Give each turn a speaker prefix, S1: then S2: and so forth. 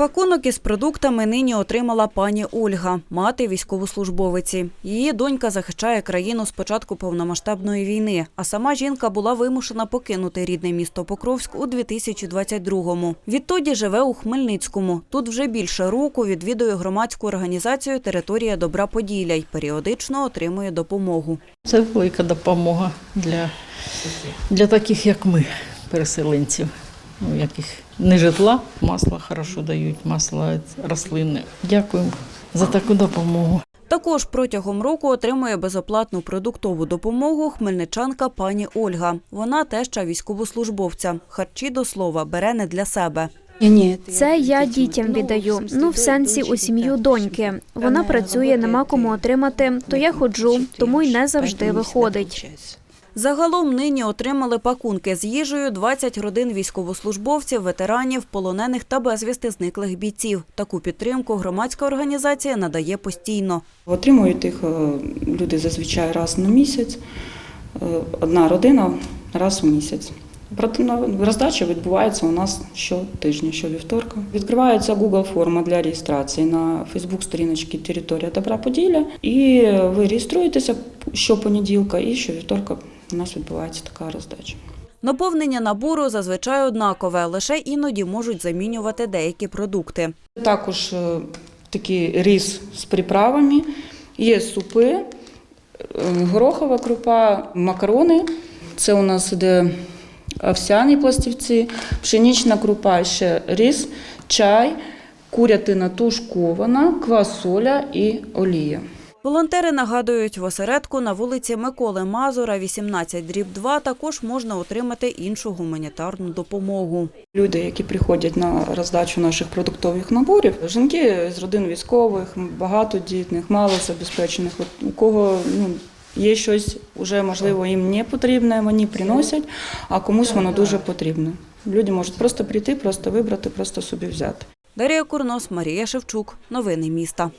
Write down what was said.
S1: Пакунок із продуктами нині отримала пані Ольга, мати військовослужбовиці. Її донька захищає країну з початку повномасштабної війни, а сама жінка була вимушена покинути рідне місто Покровськ у 2022-му. Відтоді живе у Хмельницькому. Тут вже більше року відвідує громадську організацію Територія добра Поділля й періодично отримує допомогу.
S2: Це велика допомога для, для таких, як ми, переселенців, ну, яких не житла, масло хорошо дають, масло рослинне. Дякуємо за таку допомогу.
S1: Також протягом року отримує безоплатну продуктову допомогу хмельничанка пані Ольга. Вона теща військовослужбовця. Харчі до слова бере не для себе.
S3: Це я дітям віддаю. Ну, в сенсі у сім'ю доньки. Вона працює, нема кому отримати, то я ходжу, тому й не завжди виходить.
S1: Загалом нині отримали пакунки з їжею 20 родин військовослужбовців, ветеранів, полонених та безвісти зниклих бійців. Таку підтримку громадська організація надає постійно.
S4: Отримують їх е, люди зазвичай раз на місяць, е, одна родина раз у місяць. Роздача відбувається у нас щотижня, щовівторка. Відкривається Google форма для реєстрації на Facebook сторіночці Територія Добра Поділля. І ви реєструєтеся щопонеділка і щовівторка у нас відбувається така роздача.
S1: Наповнення набору зазвичай однакове, лише іноді можуть замінювати деякі продукти.
S4: Також е, такий рис з приправами, є супи, е, горохова крупа, макарони. Це у нас іде овсяні пластівці, пшенична крупа, ще рис, чай, курятина тушкована, квасоля і олія.
S1: Волонтери нагадують, в осередку на вулиці Миколи Мазура, 18 дріб 2, також можна отримати іншу гуманітарну допомогу.
S4: Люди, які приходять на роздачу наших продуктових наборів, жінки з родин військових, багатодітних, малозабезпечених, у кого ну, є щось уже можливо їм не потрібне, вони приносять, а комусь воно дуже потрібне. Люди можуть просто прийти, просто вибрати, просто собі взяти.
S1: Дар'я Курнос, Марія Шевчук. Новини міста.